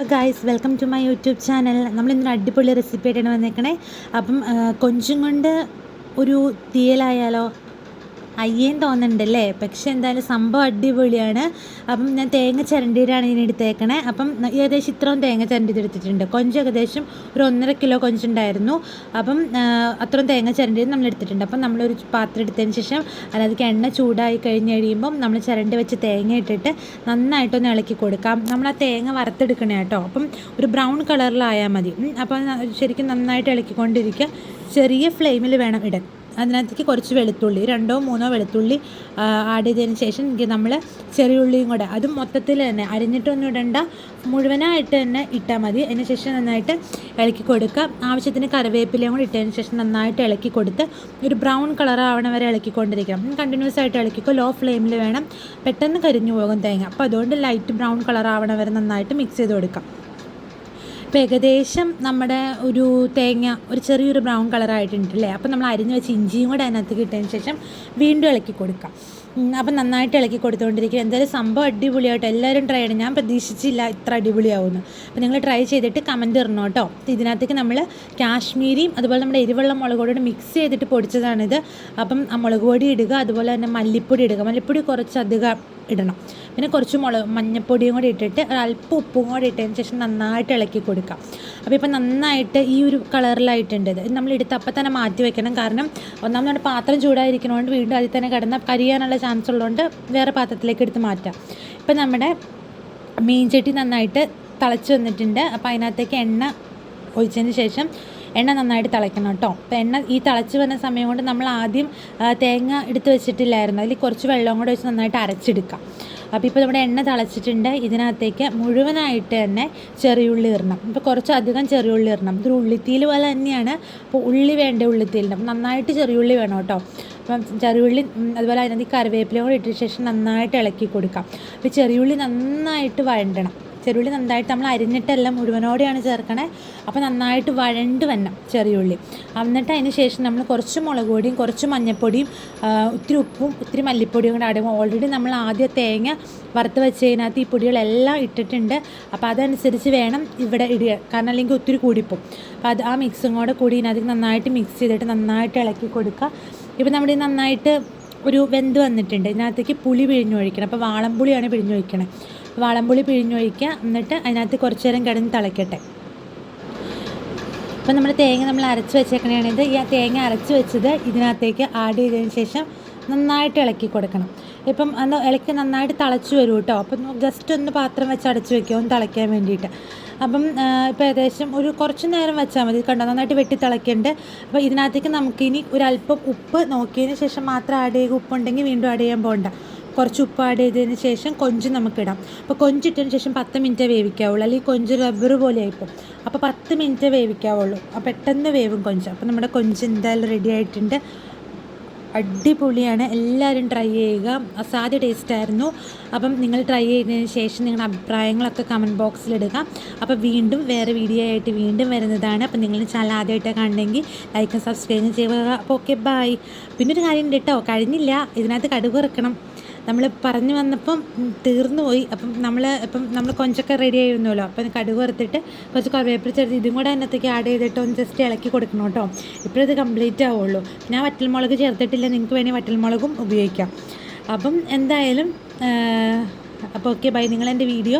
Guys welcome to my YouTube channel നമ്മൾ ഇന്നൊരു അടിപൊളി റെസിപ്പി ആയിട്ടാണ് വന്നേക്കണേ. അപ്പം ആ, കൊഞ്ചും കൊണ്ട് ഒരു തീയലായാലോ അയ്യേം തോന്നുന്നുണ്ടല്ലേ? പക്ഷെ എന്തായാലും സംഭവം അടിപൊളിയാണ്. അപ്പം ഞാൻ തേങ്ങ ചരണ്ടിയിട്ടാണ് ഇതിന് എടുത്തേക്കണേ. അപ്പം ഏകദേശം ഇത്രയും തേങ്ങ ചിരണ്ടി എടുത്തിട്ടുണ്ട് കൊഞ്ച് ഏകദേശം ഒരു ഒന്നര കിലോ കൊഞ്ചുണ്ടായിരുന്നു. അപ്പം അത്രയും തേങ്ങ ചിരണ്ടി നമ്മൾ എടുത്തിട്ടുണ്ട്. അപ്പം നമ്മളൊരു പാത്രം എടുത്തതിന് ശേഷം അതായത് എണ്ണ ചൂടായി കഴിഞ്ഞ് കഴിയുമ്പം നമ്മൾ ചിരണ്ടി വെച്ച് തേങ്ങ ഇട്ടിട്ട് നന്നായിട്ടൊന്ന് ഇളക്കി കൊടുക്കാം. നമ്മൾ ആ തേങ്ങ വറുത്തെടുക്കണേ കേട്ടോ. അപ്പം ഒരു ബ്രൗൺ കളറിലായാൽ മതി. അപ്പം ശരിക്കും നന്നായിട്ട് ഇളക്കിക്കൊണ്ടിരിക്കുക. ചെറിയ ഫ്ലെയിമിൽ വേണം ഇടാൻ. അതിനകത്തേക്ക് കുറച്ച് വെളുത്തുള്ളി രണ്ടോ മൂന്നോ വെളുത്തുള്ളി ആഡ് ചെയ്തതിന് ശേഷം നമ്മൾ ചെറിയ ഉള്ളിയും കൂടെ. അതും മൊത്തത്തിൽ തന്നെ അരിഞ്ഞിട്ടൊന്നും ഇടണ്ട. മുഴുവനായിട്ട് തന്നെ ഇട്ടാൽ മതി. അതിന് ശേഷം നന്നായിട്ട് ഇളക്കി കൊടുക്കുക. ആവശ്യത്തിന് കറിവേപ്പിലയും കൂടി ഇട്ടതിന് ശേഷം നന്നായിട്ട് ഇളക്കി കൊടുത്ത് ഒരു ബ്രൗൺ കളർ ആവണ വരെ ഇളക്കിക്കൊണ്ടിരിക്കണം. കണ്ടിന്യൂസ് ആയിട്ട് ഇളക്കിക്കോ. ലോ ഫ്ലെയിമിൽ വേണം. പെട്ടെന്ന് കരിഞ്ഞു പോകും തേങ്ങ. അപ്പോൾ അതുകൊണ്ട് ലൈറ്റ് ബ്രൗൺ കളർ ആവണ വരെ നന്നായിട്ട് മിക്സ് ചെയ്ത് കൊടുക്കാം. ഇപ്പം ഏകദേശം നമ്മുടെ ഒരു തേങ്ങ ഒരു ചെറിയൊരു ബ്രൗൺ കളറായിട്ടുണ്ട് അല്ലേ അപ്പം നമ്മൾ അരിഞ്ഞ് വെച്ച് ഇഞ്ചിയും കൂടെ അതിനകത്ത് കിട്ടിയതിന് ശേഷം വീണ്ടും ഇളക്കി കൊടുക്കാം. അപ്പം നന്നായിട്ട് ഇളക്കി കൊടുത്തുകൊണ്ടിരിക്കുക എന്തായാലും സംഭവം അടിപൊളിയായിട്ട് എല്ലാവരും ട്രൈ ചെയ്യണം. ഞാൻ പ്രതീക്ഷിച്ചില്ല ഇത്ര അടിപൊളിയാവുമെന്ന്. അപ്പം നിങ്ങൾ ട്രൈ ചെയ്തിട്ട് കമന്റ് തരണം കേട്ടോ. ഇതിനകത്തേക്ക് നമ്മൾ കാശ്മീരിയും അതുപോലെ നമ്മുടെ എരിവെള്ളം മുളക് പൊടിയോട് മിക്സ് ചെയ്തിട്ട് പൊടിച്ചതാണിത്. അപ്പം മുളക് പൊടി ഇടുക അതുപോലെ തന്നെ മല്ലിപ്പൊടി ഇടുക. മല്ലിപ്പൊടി കുറച്ച് അധികം ഇടണം. പിന്നെ കുറച്ച് മുളക് മഞ്ഞപ്പൊടിയും കൂടി ഇട്ടിട്ട് ഒരല്പം ഉപ്പും കൂടി ഇട്ടതിന് ശേഷം നന്നായിട്ട് ഇളക്കി കൊടുക്കാം. അപ്പോൾ ഇപ്പം നന്നായിട്ട് ഈ ഒരു കളറിലായിട്ടുണ്ട് ഇത് നമ്മൾ എടുത്ത് അപ്പം തന്നെ മാറ്റി വെക്കണം. കാരണം ഒന്നാമത് നമ്മുടെ പാത്രം ചൂടായിരിക്കണോണ്ട് വീണ്ടും അതിൽ തന്നെ കിടന്ന കരിയാനുള്ള ചാൻസ് ഉള്ളതുകൊണ്ട് വേറെ പാത്രത്തിലേക്ക് എടുത്ത് മാറ്റാം. ഇപ്പം നമ്മുടെ മീൻചട്ടി നന്നായിട്ട് തിളച്ച് വന്നിട്ടുണ്ട്. അപ്പോൾ അതിനകത്തേക്ക് എണ്ണ ഒഴിച്ചതിന് ശേഷം എണ്ണ നന്നായിട്ട് തിളയ്ക്കണം കേട്ടോ. അപ്പോൾ എണ്ണ ഈ തിളച്ച് വരുന്ന സമയം കൊണ്ട് നമ്മൾ ആദ്യം തേങ്ങ എടുത്ത് വെച്ചിട്ടില്ലായിരുന്നു. അതിൽ കുറച്ച് വെള്ളം കൂടെ വെച്ച് നന്നായിട്ട് അരച്ചെടുക്കാം. അപ്പോൾ ഇപ്പോൾ നമ്മുടെ എണ്ണ തിളച്ചിട്ടുണ്ട്. ഇതിനകത്തേക്ക് മുഴുവനായിട്ട് തന്നെ ചെറിയുള്ളി ഇടണം. ഇപ്പോൾ കുറച്ചധികം ചെറിയുള്ളി ഇടണം. ഇതൊരു ഉള്ളിത്തീൽ പോലെ തന്നെയാണ്. അപ്പോൾ ഉള്ളി വേണ്ട ഉള്ളിത്തീലിന് അപ്പം നന്നായിട്ട് ചെറിയുള്ളി വേണം കേട്ടോ. അപ്പം ചെറിയുള്ളി അതുപോലെ അതിനകത്ത് കറിവേപ്പില കൂടി ഇട്ട ശേഷം നന്നായിട്ട് ഇളക്കി കൊടുക്കാം. അപ്പോൾ ചെറിയുള്ളി നന്നായിട്ട് വഴണ്ടണം. ചെറുള്ളി നന്നായിട്ട് നമ്മൾ അരിഞ്ഞിട്ടെല്ലാം മുഴുവനോടെയാണ് ചേർക്കണേ. അപ്പോൾ നന്നായിട്ട് വഴണ്ട് വരണം ചെറിയുള്ളി. എന്നിട്ട് അതിന് ശേഷം നമ്മൾ കുറച്ച് മുളക് പൊടിയും കുറച്ച് മഞ്ഞൾപ്പൊടിയും ഒത്തിരി ഉപ്പും ഒത്തിരി മല്ലിപ്പൊടിയും കൂടെ ആടും ഓൾറെഡി നമ്മൾ ആദ്യം തേങ്ങ വറുത്ത് വെച്ചതിനകത്ത് ഈ പൊടികളെല്ലാം ഇട്ടിട്ടുണ്ട്. അപ്പോൾ അതനുസരിച്ച് വേണം ഇവിടെ ഇടുക. കാരണം അല്ലെങ്കിൽ ഒത്തിരി കൂടിപ്പോവും. അപ്പോൾ അത് ആ മിക്സും കൂടെ കൂടി ഇതിനകത്ത് നന്നായിട്ട് മിക്സ് ചെയ്തിട്ട് നന്നായിട്ട് ഇളക്കി കൊടുക്കുക. ഇപ്പോൾ നമ്മുടെ നന്നായിട്ട് ഒരു വെന്ത് വന്നിട്ടുണ്ട്. ഇതിനകത്തേക്ക് പുളി പിഴിഞ്ഞൊഴിക്കണം. അപ്പോൾ വാളംപുളിയാണ് പിഴിഞ്ഞൊഴിക്കണേ. വാളംപുളി പിഴിഞ്ഞൊഴിക്കുക. എന്നിട്ട് അതിനകത്ത് കുറച്ച് നേരം കിടന്ന് തിളയ്ക്കട്ടെ അപ്പോൾ നമ്മൾ തേങ്ങ നമ്മൾ അരച്ച് വെച്ചേക്കണേണിത് ഈ തേങ്ങ അരച്ച് വെച്ചത് ഇതിനകത്തേക്ക് ആഡ് ചെയ്തതിന് ശേഷം നന്നായിട്ട് ഇളക്കി കൊടുക്കണം. ഇപ്പം അന്ന് ഇളക്കി നന്നായിട്ട് തിളച്ച് വരും കേട്ടോ. അപ്പം ജസ്റ്റ് ഒന്ന് പാത്രം വെച്ച് അടച്ച് വെക്കുക ഒന്ന് തിളയ്ക്കാൻ വേണ്ടിയിട്ട്. അപ്പം ഇപ്പോൾ ഏകദേശം ഒരു കുറച്ച് നേരം വെച്ചാൽ മതി. കണ്ടോ? നന്നായിട്ട് വെട്ടി തിളയ്ക്കുന്നുണ്ട് അപ്പോൾ ഇതിനകത്തേക്ക് നമുക്കിനി ഒരല്പം ഉപ്പ് നോക്കിയതിന് ശേഷം മാത്രം ആഡ് ചെയ്യുക. ഉപ്പുണ്ടെങ്കിൽ വീണ്ടും ആഡ് ചെയ്യാൻ പോകണ്ട കുറച്ച് ഉപ്പ് ആഡ് ചെയ്തതിന് ശേഷം കൊഞ്ച് നമുക്കിടാം. അപ്പോൾ കൊഞ്ചിട്ടതിന് ശേഷം പത്ത് മിനിറ്റ് വേവിക്കാവുള്ളൂ. അല്ലെങ്കിൽ കൊഞ്ച് റബ്ബർ പോലെ ആയിപ്പോൾ അപ്പോൾ പത്ത് മിനിറ്റ് വേവിക്കാവുള്ളൂ. അപ്പോൾ പെട്ടെന്ന് വേവും കൊഞ്ച്. അപ്പോൾ നമ്മുടെ കൊഞ്ച് എന്തായാലും റെഡി ആയിട്ടുണ്ട്. അടിപൊളിയാണ്. എല്ലാവരും ട്രൈ ചെയ്യുക. അസാധ്യ ടേസ്റ്റ് ആയിരുന്നു. അപ്പം നിങ്ങൾ ട്രൈ ചെയ്തതിന് ശേഷം നിങ്ങളുടെ അഭിപ്രായങ്ങളൊക്കെ കമന്റ് ബോക്സിലിടുക അപ്പോൾ വീണ്ടും വേറെ വീഡിയോ ആയിട്ട് വീണ്ടും വരുന്നതാണ്. അപ്പോൾ നിങ്ങൾ ചാനൽ ആദ്യമായിട്ടൊക്കെ കാണണമെങ്കിൽ ലൈക്കും സബ്സ്ക്രൈബും ചെയ്യുക. അപ്പോൾ ഓക്കെ ബൈ പിന്നെ ഒരു കാര്യം ഉണ്ട് കേട്ടോ കഴിഞ്ഞില്ല. ഇതിനകത്ത് കടുക് ഇറക്കണം നമ്മൾ പറഞ്ഞു വന്നപ്പം തീർന്നു പോയി. അപ്പം നമ്മൾ ഇപ്പം നമ്മൾ കൊഞ്ചൊക്കെ റെഡി ആയിരുന്നല്ലോ. അപ്പം കടുക് വറുത്തിട്ട് കുറച്ച് കറിവേപ്പില ചേർത്ത് ഇതും കൂടെ അതിനകത്തേക്ക് ആഡ് ചെയ്തിട്ട് ഒന്ന് ജസ്റ്റ് ഇളക്കി കൊടുക്കണം കേട്ടോ ഇപ്പോഴത് കംപ്ലീറ്റ് ആവുള്ളൂ. ഞാൻ വറ്റൽമുളക് ചേർത്തിട്ടില്ല. നിങ്ങൾക്ക് വേണമെങ്കിൽ വറ്റൽമുളകും ഉപയോഗിക്കാം. അപ്പം എന്തായാലും അപ്പോൾ ഓക്കെ ബൈ നിങ്ങളെന്റെ വീഡിയോ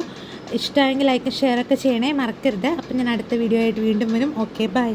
ഇഷ്ടമായെങ്കിൽ ലൈക്ക് ഷെയർ ഒക്കെ ചെയ്യണേ മറക്കരുത്. അപ്പം ഞാൻ അടുത്ത വീഡിയോ ആയിട്ട് വീണ്ടും വരും. Okay bye